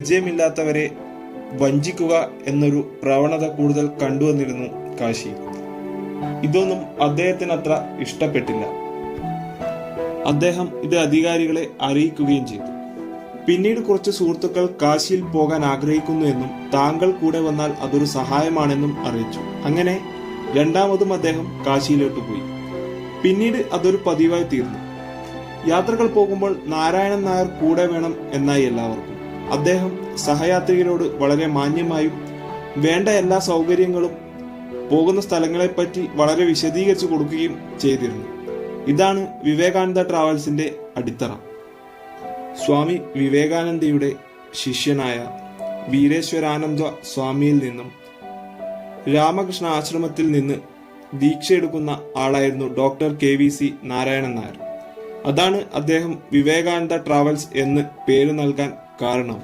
പരിചയമില്ലാത്തവരെ വഞ്ചിക്കുക എന്നൊരു പ്രവണത കൂടുതൽ കണ്ടുവന്നിരുന്നു കാശി. ഇതൊന്നും അദ്ദേഹത്തിന് അത്ര ഇഷ്ടപ്പെട്ടില്ല. അദ്ദേഹം ഇത് അധികാരികളെ അറിയിക്കുകയും ചെയ്തു. പിന്നീട് കുറച്ച് സുഹൃത്തുക്കൾ കാശിയിൽ പോകാൻ ആഗ്രഹിക്കുന്നു എന്നും താങ്കൾ കൂടെ വന്നാൽ അതൊരു സഹായമാണെന്നും അറിയിച്ചു. അങ്ങനെ രണ്ടാമതും അദ്ദേഹം കാശിയിലോട്ട് പോയി. പിന്നീട് അതൊരു പതിവായി തീർന്നു. യാത്രകൾ പോകുമ്പോൾ നാരായണൻ നായർ കൂടെ വേണം എന്നായി എല്ലാവർക്കും. അദ്ദേഹം സഹയാത്രികരോട് വളരെ മാന്യമായും വേണ്ട എല്ലാ സൗകര്യങ്ങളും പോകുന്ന സ്ഥലങ്ങളെപ്പറ്റി വളരെ വിശദീകരിച്ചു കൊടുക്കുകയും ചെയ്തിരുന്നു. ഇതാണ് വിവേകാനന്ദ ട്രാവൽസിന്റെ അടിത്തറ. സ്വാമി വിവേകാനന്ദയുടെ ശിഷ്യനായ വീരേശ്വരാനന്ദ സ്വാമിയിൽ നിന്നും രാമകൃഷ്ണ ആശ്രമത്തിൽ നിന്ന് ദീക്ഷയെടുക്കുന്ന ആളായിരുന്നു doctor K V C Narayanan Nair. അതാണ് അദ്ദേഹം വിവേകാനന്ദ ട്രാവൽസ് എന്ന് പേര് നൽകാൻ కారణం